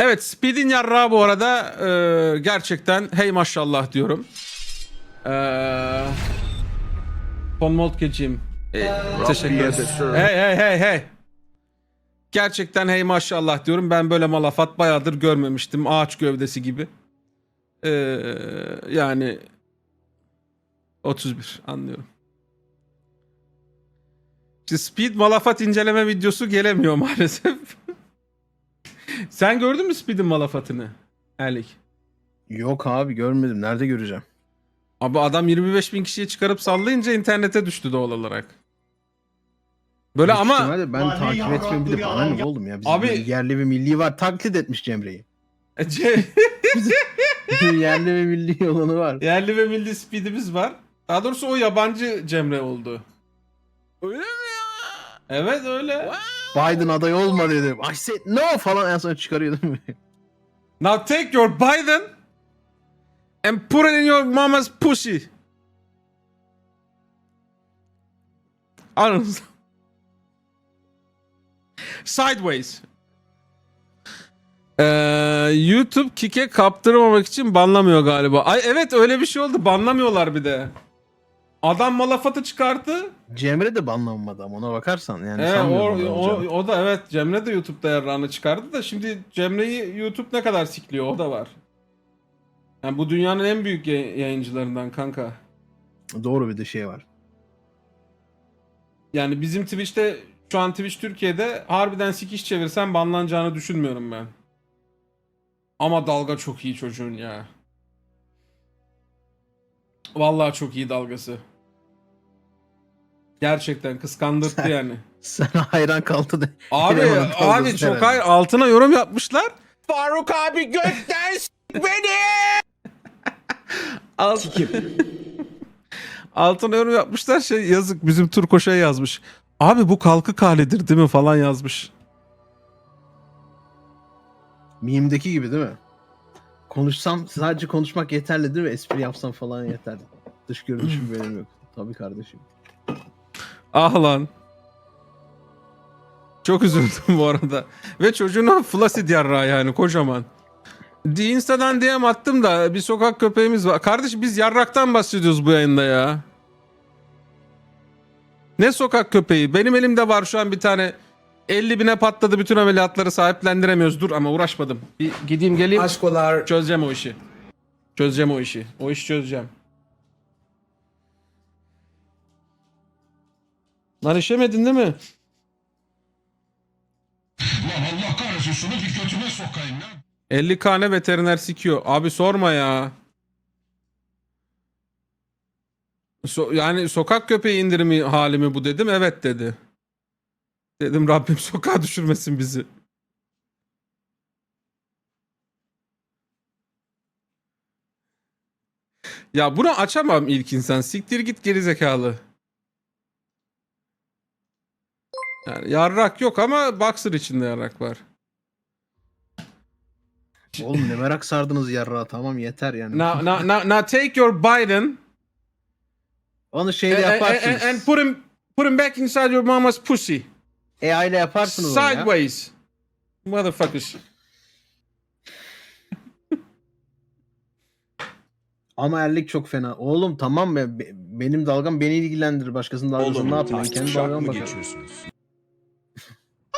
Evet Speed'in yarrağı bu arada e, gerçekten hey maşallah diyorum. Eee Von Moltkeciğim e, teşekkür ederim. Hey hey hey hey. Gerçekten hey maşallah diyorum. Ben böyle malafat bayağıdır görmemiştim. Ağaç gövdesi gibi. Ee, yani 31 anlıyorum. Speed malafat inceleme videosu gelemiyor maalesef. Sen gördün mü Speed'in malafatını? Erlik. Yok abi görmedim. Nerede göreceğim? Abi adam 25 bin kişiye çıkarıp sallayınca internete düştü doğal olarak. Böyle Büyük ama ihtimalle ben Vay, takip yavrum, etmiyorum bir de bana ya. ne oğlum ya. Bizim Abi- böyle yerli ve milli var. Taklit etmiş Cemre'yi. Ce- Bizim yerli ve milli olanı var. yerli ve milli Speed'imiz var. Daha doğrusu o yabancı Cemre oldu. Öyle mi ya? Evet öyle. Biden aday olma dedim. I said no falan en son çıkarıyor değil mi? Now take your Biden and put it in your mama's pussy. Aranızda. Sideways. Ee, YouTube kike kaptırmamak için banlamıyor galiba. Ay evet öyle bir şey oldu. Banlamıyorlar bir de. Adam malafatı çıkarttı. Cemre de banlanmadı ama ona bakarsan yani Evet, o, o, o da evet Cemre de YouTube'da yarrağını çıkardı da şimdi Cemre'yi YouTube ne kadar sikliyor o da var. Yani bu dünyanın en büyük yay- yayıncılarından kanka. Doğru bir de şey var. Yani bizim Twitch'te şu an Twitch Türkiye'de harbiden sikiş çevirsen banlanacağını düşünmüyorum ben. Ama dalga çok iyi çocuğun ya. Vallahi çok iyi dalgası. Gerçekten kıskandırttı yani. Sen hayran kaldı de. Abi Elemanın abi dalgası çok herhalde. hayır altına yorum yapmışlar. Faruk abi gökten s- beni. Alt... altına yorum yapmışlar şey yazık bizim Turkoş'a yazmış. Abi bu kalkık halidir değil mi falan yazmış. Mim'deki gibi değil mi? Konuşsam sadece konuşmak yeterli değil mi? Espri yapsam falan yeterli. Dış görünüşüm benim yok. Tabii kardeşim. Ah lan. Çok üzüldüm bu arada. Ve çocuğun flasid yarrağı yani kocaman. Insta'dan DM attım da bir sokak köpeğimiz var. Kardeş biz yarraktan bahsediyoruz bu yayında ya. Ne sokak köpeği? Benim elimde var şu an bir tane 50 bine patladı bütün ameliyatları sahiplendiremiyoruz. Dur ama uğraşmadım. Bir gideyim geleyim Aşkolar çözeceğim o işi. Çözeceğim o işi. O işi çözeceğim. Lan işemedin değil mi? Lan Allah kahretsin şunu bir götüme sokayım lan. 50 kane veteriner sikiyor. Abi sorma ya. So- yani sokak köpeği indirimi hali mi bu dedim. Evet dedi. Dedim Rabbim sokağa düşürmesin bizi. Ya bunu açamam ilk insan. Siktir git gerizekalı. Yani yarrak yok ama boxer içinde yarrak var. Oğlum ne merak sardınız yarrağa tamam yeter yani. Now, now, now, now take your Biden Onu şeyle and, and, yaparsınız. and put him put him back inside your mama's pussy. AI ile yaparsınız onu ya. Sideways. Motherfuckers. Ama erlik çok fena. Oğlum tamam be, be- benim dalgam beni ilgilendirir. Başkasının dalgasını ne yapayım? Kendi dalgama bakarım.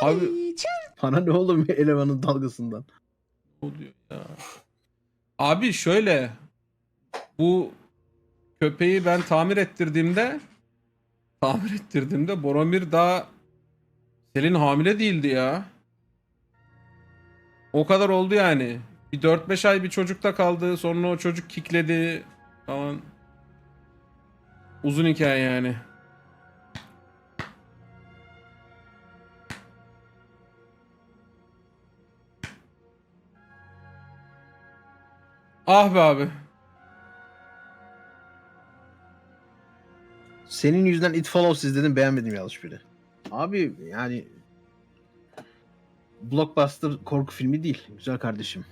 Abi Bana ne oğlum elemanın dalgasından. ne oluyor ya? Abi şöyle bu köpeği ben tamir ettirdiğimde tamir ettirdiğimde Boromir daha Selin hamile değildi ya. O kadar oldu yani. Bir 4-5 ay bir çocukta kaldı. Sonra o çocuk kikledi falan. Uzun hikaye yani. Ah be abi. Senin yüzünden It Follows izledim beğenmedim yanlış biri. Abi yani blockbuster korku filmi değil güzel kardeşim.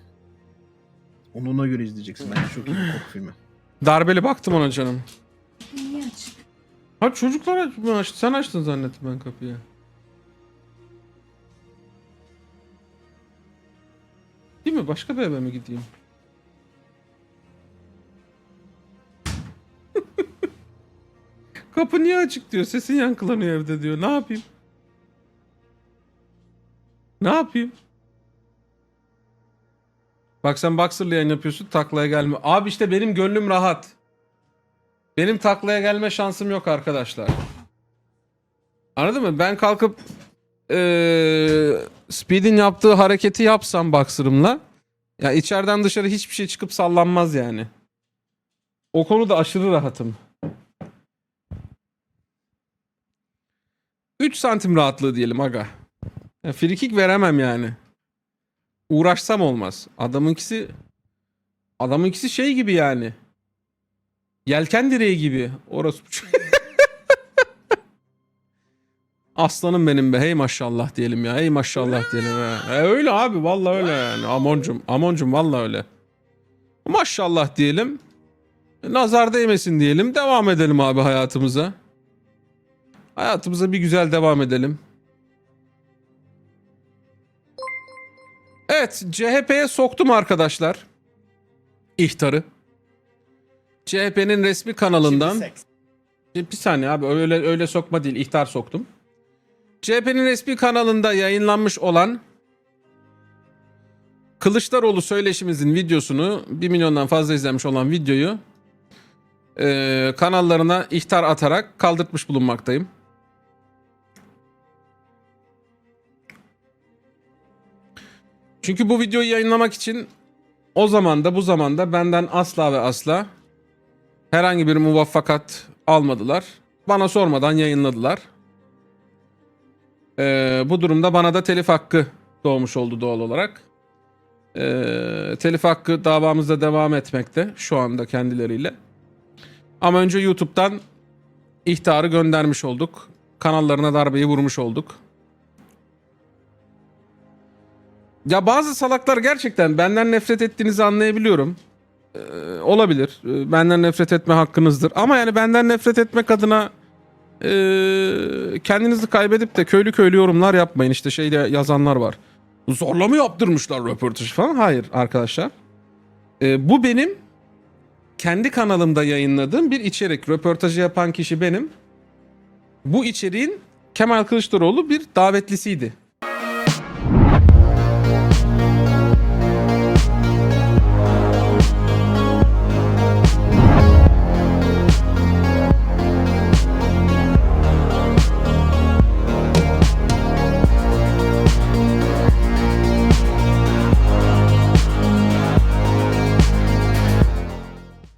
Onu ona göre izleyeceksin. Bence çok iyi bir korku filmi. Darbeli baktım ona canım. Niye açık? Ha çocuklar aç- mı açtı? Sen açtın zannettim ben kapıyı. Değil mi? Başka bir eve mi gideyim? Kapı niye açık diyor. Sesin yankılanıyor evde diyor. Ne yapayım? Ne yapayım? Bak sen Boxer'la yayın yapıyorsun taklaya gelme. Abi işte benim gönlüm rahat. Benim taklaya gelme şansım yok arkadaşlar. Anladın mı? Ben kalkıp eee Speed'in yaptığı hareketi yapsam Boxer'ımla ya içeriden dışarı hiçbir şey çıkıp sallanmaz yani. O konuda aşırı rahatım. 3 santim rahatlığı diyelim aga. Ya frikik veremem yani. Uğraşsam olmaz. Adamınkisi adamınkisi şey gibi yani. Yelken direği gibi. Orası Aslanım benim be. Hey maşallah diyelim ya. Hey maşallah diyelim ya. E öyle abi vallahi öyle yani. Amoncum. Amoncum vallahi öyle. Maşallah diyelim. Nazar değmesin diyelim. Devam edelim abi hayatımıza. Hayatımıza bir güzel devam edelim. Evet, CHP'ye soktum arkadaşlar. İhtarı. CHP'nin resmi kanalından bir saniye abi öyle öyle sokma değil ihtar soktum. CHP'nin resmi kanalında yayınlanmış olan Kılıçdaroğlu söyleşimizin videosunu 1 milyondan fazla izlenmiş olan videoyu eee, kanallarına ihtar atarak kaldırtmış bulunmaktayım. Çünkü bu videoyu yayınlamak için o zaman da bu zamanda benden asla ve asla herhangi bir muvaffakat almadılar. Bana sormadan yayınladılar. Ee, bu durumda bana da telif hakkı doğmuş oldu doğal olarak. Ee, telif hakkı davamızda devam etmekte şu anda kendileriyle. Ama önce YouTube'dan ihtarı göndermiş olduk. Kanallarına darbeyi vurmuş olduk. Ya bazı salaklar gerçekten benden nefret ettiğinizi anlayabiliyorum. Ee, olabilir. Ee, benden nefret etme hakkınızdır. Ama yani benden nefret etmek adına ee, kendinizi kaybedip de köylü köylü yorumlar yapmayın. İşte şeyde yazanlar var. Zorla mı yaptırmışlar röportaj falan? Hayır arkadaşlar. Ee, bu benim kendi kanalımda yayınladığım bir içerik. Röportajı yapan kişi benim. Bu içeriğin Kemal Kılıçdaroğlu bir davetlisiydi.